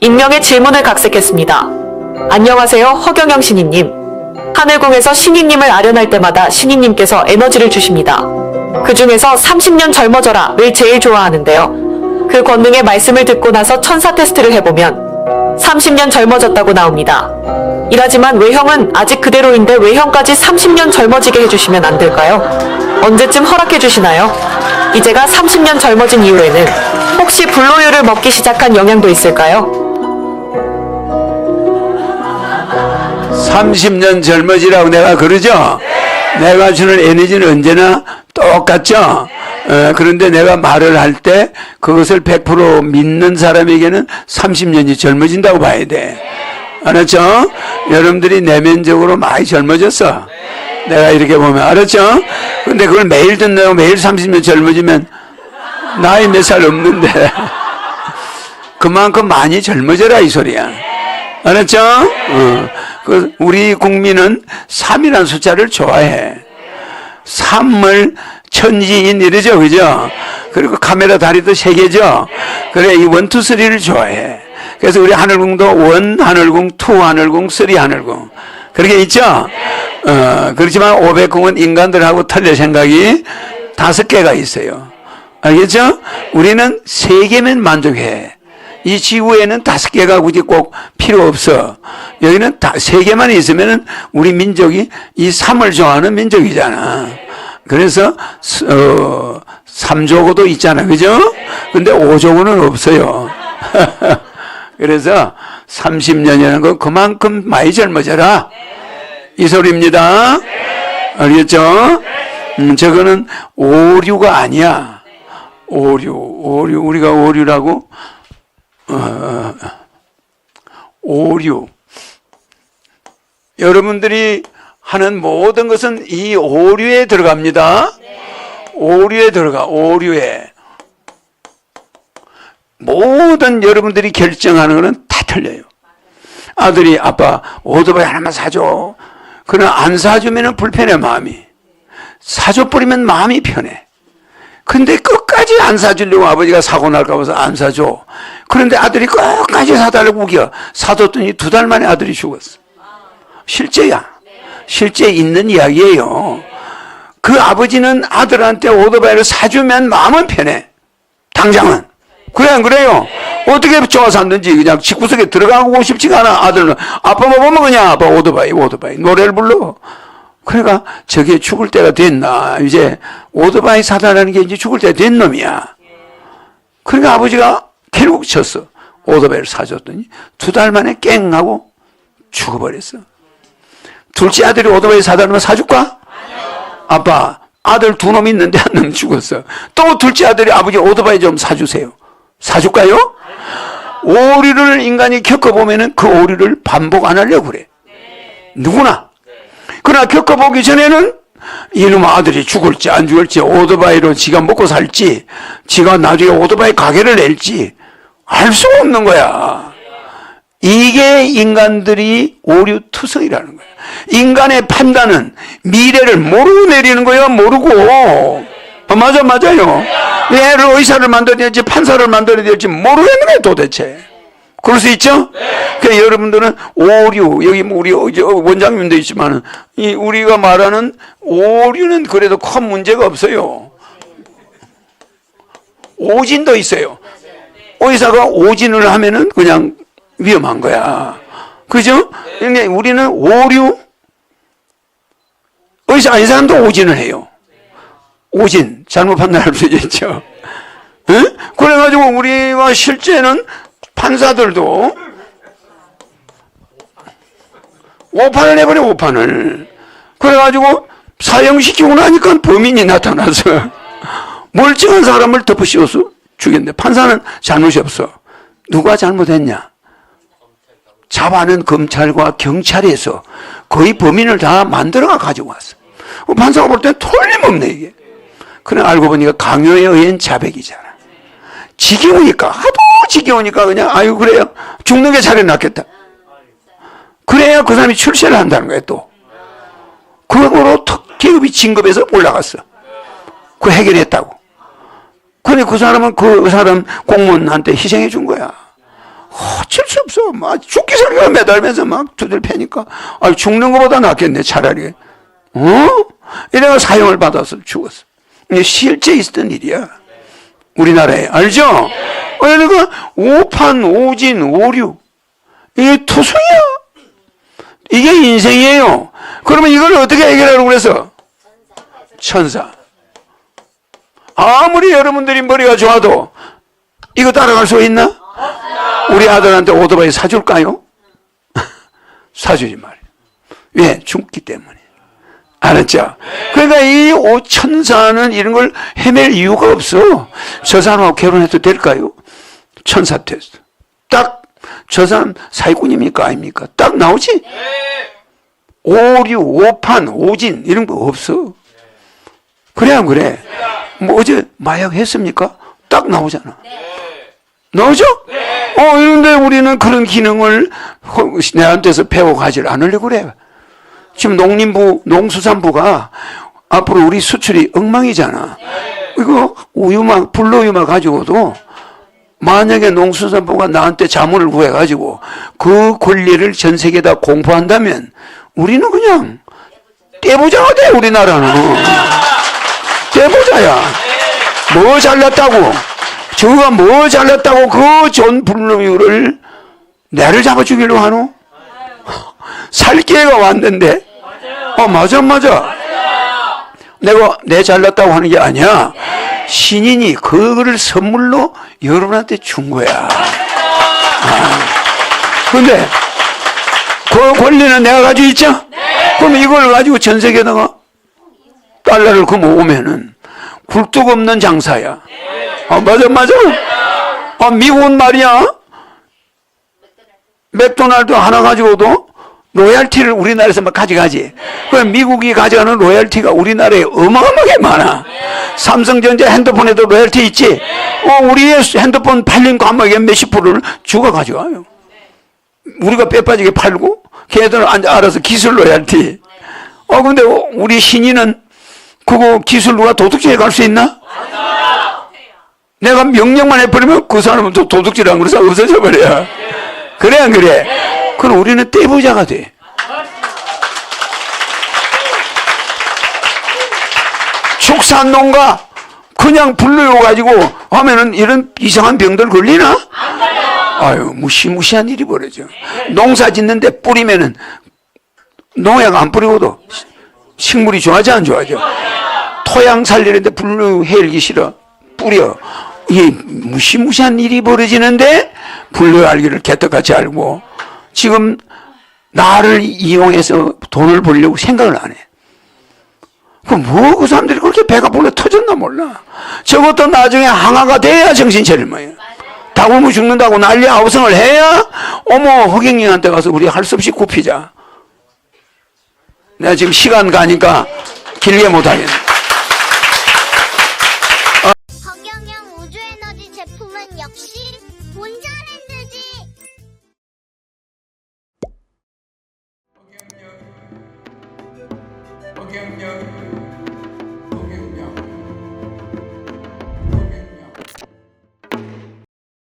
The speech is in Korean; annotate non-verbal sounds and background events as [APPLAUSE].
익명의 질문을 각색했습니다. 안녕하세요, 허경영 신이님. 하늘궁에서 신이님을 아련할 때마다 신이님께서 에너지를 주십니다. 그 중에서 30년 젊어져라를 제일 좋아하는데요. 그 권능의 말씀을 듣고 나서 천사 테스트를 해보면 30년 젊어졌다고 나옵니다. 이라지만 외형은 아직 그대로인데 외형까지 30년 젊어지게 해주시면 안 될까요? 언제쯤 허락해 주시나요? 이제가 30년 젊어진 이후에는 혹시 불로유를 먹기 시작한 영향도 있을까요? 30년 젊어지라고 내가 그러죠? 내가 주는 에너지는 언제나 똑같죠? 어, 그런데 내가 말을 할 때 그것을 100% 믿는 사람에게는 30년이 젊어진다고 봐야 돼. 알았죠? 여러분들이 내면적으로 많이 젊어졌어. 내가 이렇게 보면. 알았죠? 근데 그걸 매일 듣는다고 매일 30년 젊어지면 나이 몇 살 없는데. [LAUGHS] 그만큼 많이 젊어져라 이 소리야. 알았죠? 어. 그 우리 국민은 3이라는 숫자를 좋아해. 3을 천지인 이러죠, 그죠? 그리고 카메라 다리도 세 개죠? 그래, 이 원투 쓰리를 좋아해. 그래서 우리 하늘궁도 원 하늘궁, 투 하늘궁, 쓰리 하늘궁. 그렇게 있죠? 어, 그렇지만 500궁은 인간들하고 틀려 생각이 다섯 개가 있어요. 알겠죠? 우리는 세 개면 만족해. 이 지구에는 다섯 개가 굳이 꼭 필요 없어. 여기는 다, 세 개만 있으면은 우리 민족이 이 삼을 좋아하는 민족이잖아. 그래서, 스- 어, 삼조고도 있잖아. 그죠? 근데 오조고는 없어요. [LAUGHS] 그래서 30년이라는 건 그만큼 많이 젊어져라. 이 소리입니다. 알겠죠? 음, 저거는 오류가 아니야. 오류, 오류, 우리가 오류라고 어, 오류. 여러분들이 하는 모든 것은 이 오류에 들어갑니다. 오류에 들어가, 오류에. 모든 여러분들이 결정하는 것은 다 틀려요. 아들이 아빠 오토바이 하나만 사줘. 그러나 안 사주면 불편해 마음이. 사줘버리면 마음이 편해. 근데 끝까지 안 사주려고 아버지가 사고 날까 봐서 안 사줘. 그런데 아들이 끝까지 사달라고 우겨. 사줬더니 두 달 만에 아들이 죽었어. 실제야. 실제 있는 이야기예요. 그 아버지는 아들한테 오토바이를 사주면 마음은 편해. 당장은. 그래, 안 그래요? 어떻게 좋아 샀는지 그냥 집구석에 들어가고 싶지가 않아. 아들은. 아빠 뭐 보면 그냥 아빠 오토바이, 오토바이. 노래를 불러. 그러니까 저게 죽을 때가 됐나. 이제 오토바이 사달라는 게 이제 죽을 때가 된 놈이야. 그러니까 아버지가 결국 쳤어. 오토바이를 사줬더니 두 달 만에 깽 하고 죽어버렸어. 둘째 아들이 오토바이 사달라면 사줄까? 아빠, 아들 두 놈 있는데 한 놈 죽었어. 또 둘째 아들이 아버지 오토바이 좀 사주세요. 사줄까요? 오류를 인간이 겪어보면은 그 오류를 반복 안 하려고 그래. 누구나. 그러나 겪어보기 전에는 이놈 아들이 죽을지 안 죽을지 오토바이로 지가 먹고 살지 지가 나중에 오토바이 가게를 낼지 알 수 없는 거야. 이게 인간들이 오류 투성이라는 거야. 인간의 판단은 미래를 모르고 내리는 거야, 모르고. 어, 맞아, 맞아요. 얘를 의사를 만들어야 될지 판사를 만들어야 될지 모르겠는 거야, 도대체. 그럴 수 있죠? 그 여러분들은 오류, 여기 뭐 우리 어, 저 원장님도 있지만은, 이 우리가 말하는 오류는 그래도 큰 문제가 없어요. 오진도 있어요. 의사가 오진을 하면은 그냥 위험한 거야. 그죠? 근데 우리는 오류, 의사 아닌 사람도 오진을 해요. 오진, 잘못 판단할 수 있죠. 응? 그래가지고 우리가 실제는 판사들도 오판을 해버려, 오판을. 그래가지고 사형시키고 나니까 범인이 나타나서 멀쩡한 사람을 덮어 씌워서 죽였는데 판사는 잘못이 없어. 누가 잘못했냐? 잡아낸 검찰과 경찰에서 거의 범인을 다 만들어가 가지고 왔어. 그 판사가 볼 땐 틀림없네, 이게. 그래, 알고 보니까 강요에 의한 자백이잖아. 지겨우니까, 하도 지겨우니까 그냥, 아유, 그래요. 죽는 게 차라리 낫겠다. 그래야 그 사람이 출세를 한다는 거야, 또. 턱 계급이 진급해서 올라갔어. 그 해결했다고. 근데 그 사람은 그 사람 공무원한테 희생해 준 거야. 어쩔 수 없어. 막 죽기 살기가 매달면서 막 두들 패니까 아 죽는 것보다 낫겠네 차라리. 어? 이래가 사형을 받아서 죽었어. 실제 있었던 일이야. 우리나라에 알죠? 그러니까 오판, 오진, 오류 이게 토성이야. 이게 인생이에요. 그러면 이걸 어떻게 해결하라고 그래서? 천사. 아무리 여러분들이 머리가 좋아도 이거 따라갈 수 있나? 우리 아들한테 오토바이 사줄까요? [LAUGHS] 사주지 말이에요. 왜? 죽기 때문에. 알았죠? 그러니까 이 오천사는 이런 걸 헤맬 이유가 없어. 저 사람하고 결혼해도 될까요? 천사 테스트. 딱, 저 사람 사기꾼입니까? 아닙니까? 딱 나오지? 오류, 오판, 오진, 이런 거 없어. 그래, 안 그래? 뭐 어제 마약 했습니까? 딱 나오잖아. 나오죠? 어, 이런데 우리는 그런 기능을 허- 내한테서 배워가지를 않으려고 그래. 지금 농림부, 농수산부가 앞으로 우리 수출이 엉망이잖아. 이거 우유막, 불로유막 가지고도 만약에 농수산부가 나한테 자문을 구해가지고 그 권리를 전 세계에다 공포한다면 우리는 그냥 떼부자가 돼, 우리나라는. 떼부자야. 뭐 잘났다고. 저가 뭐 잘났다고 그존 불로유를 내를 잡아 주기로 하노? 살 기회가 왔는데. 어, 맞아, 맞아. 내가 내 잘났다고 하는 게 아니야. 신인이 그거를 선물로 여러분한테 준 거야. 아. 근데 그 권리는 내가 가지고 있죠? 그럼 이걸 가지고 전 세계에다가 달러를 그 모으면은 굴뚝 없는 장사야. 아, 맞아, 맞아. 아, 미국은 말이야. 맥도날드 하나 가지고도 로얄티를 우리나라에서 막 가져가지. 그 미국이 가져가는 로얄티가 우리나라에 어마어마하게 많아. 삼성전자 핸드폰에도 로얄티 있지. 어, 우리의 핸드폰 팔린 거 한마에 몇십 프로를 주가 가져가요. 우리가 빼빠지게 팔고 앉아 알아서 기술 로얄티. 어, 근데 우리 신인은 그거 기술 누가 도둑질해 갈 수 있나? 내가 명령만 해버리면 그 사람은 또 도둑질한 그래서 없어져 버려. 그래 안 그래? 그럼 우리는 떼부자가 돼. 축산농가 그냥 불러요 가지고 하면은 이런 이상한 병들 걸리나? 아유 무시무시한 일이 벌어져. 농사 짓는데 뿌리면은 농약 안 뿌리고도 식물이 좋아져 안 좋아져? 토양 살리는데 불로 헬기 싫어 뿌려. 이게 무시무시한 일이 벌어지는데 불로 알기를 개떡같이 알고 지금 나를 이용해서 돈을 벌려고 생각을 안 해. 그럼 뭐그 사람들이 그렇게 배가 불러 터졌나 몰라. 저것도 나중에 항아가 돼야 정신 차릴 거예요. 다 굶어 죽는다고 난리 아우성을 해야 어머 허경영한테 가서 우리 할 수 없이 굽히자. 내가 지금 시간 가니까 길게 못하겠네. 허경영 우주에너지 제품은 역시 본자